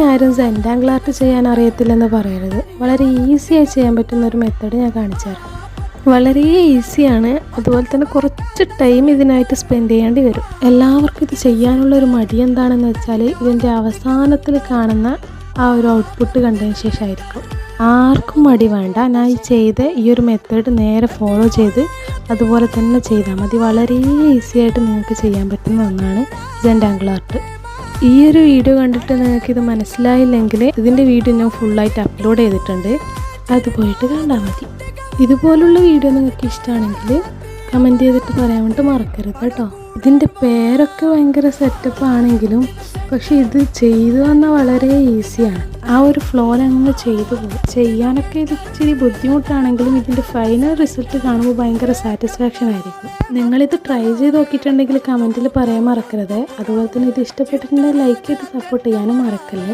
ആരും സെന്റാങ്കിൾ ആർട്ട് ചെയ്യാൻ അറിയത്തില്ലെന്ന് പറയരുത്. വളരെ ഈസിയായി ചെയ്യാൻ പറ്റുന്ന ഒരു മെത്തേഡ് ഞാൻ കാണിച്ചു തരാം വളരെ ഈസിയാണ് അതുപോലെ തന്നെ കുറച്ച് ടൈം ഇതിനായിട്ട് സ്പെൻഡ് ചെയ്യേണ്ടി വരും. എല്ലാവർക്കും ഇത് ചെയ്യാനുള്ള ഒരു മടി എന്താണെന്ന് വെച്ചാൽ ഇതിന്റെ അവസാനത്തിൽ കാണുന്ന ആ ഒരു ഔട്ട്പുട്ട് കണ്ടതിന് ശേഷമായിരിക്കും. ആർക്കും മടി വേണ്ട. ഞാൻ ഈ ചെയ്ത ഈ ഒരു മെത്തേഡ് നേരെ ഫോളോ ചെയ്ത് അതുപോലെ തന്നെ ചെയ്താൽ മതി. വളരെ ഈസിയായിട്ട് നിങ്ങൾക്ക് ചെയ്യാൻ പറ്റുന്ന ഒന്നാണ് ജെൻഡാങ്കിൾ ആർട്ട് ഈ ഒരു വീഡിയോ കണ്ടിട്ട് നിങ്ങൾക്ക് ഇത് മനസ്സിലായില്ലെങ്കിൽ ഇതിന്റെ വീഡിയോ ഞാൻ ഫുള്ളായിട്ട് അപ്ലോഡ് ചെയ്തിട്ടുണ്ട്. അത് പോയിട്ട് കണ്ടാൽ മതി. ഇതുപോലുള്ള വീഡിയോ നിങ്ങൾക്ക് ഇഷ്ടമാണെങ്കിൽ കമന്റ് ചെയ്തിട്ട് പറയാൻ വേണ്ടി മറക്കരുത് കേട്ടോ. ഇതിന്റെ പേരൊക്കെ ഭയങ്കര സെറ്റപ്പ് ആണെങ്കിലും പക്ഷെ ഇത് ചെയ്തു വന്നാൽ വളരെ ഈസിയാണ് ആ ഒരു ഫ്ലോയിൽ അങ്ങ് ചെയ്തു പോകും ചെയ്യാനൊക്കെ ഇത് ഇച്ചിരി ബുദ്ധിമുട്ടാണെങ്കിലും ഇതിന്റെ ഫൈനൽ റിസൾട്ട് കാണുമ്പോൾ ഭയങ്കര സാറ്റിസ്ഫാക്ഷൻ ആയിരിക്കും. നിങ്ങളിത് ട്രൈ ചെയ്ത് നോക്കിയിട്ടുണ്ടെങ്കിൽ കമന്റിൽ പറയാൻ മറക്കരുത്. അതുപോലെ തന്നെ ഇത് ഇഷ്ടപ്പെട്ടിട്ടുണ്ടെങ്കിൽ ലൈക്ക് ചെയ്ത് സപ്പോർട്ട് ചെയ്യാനും മറക്കല്ലേ?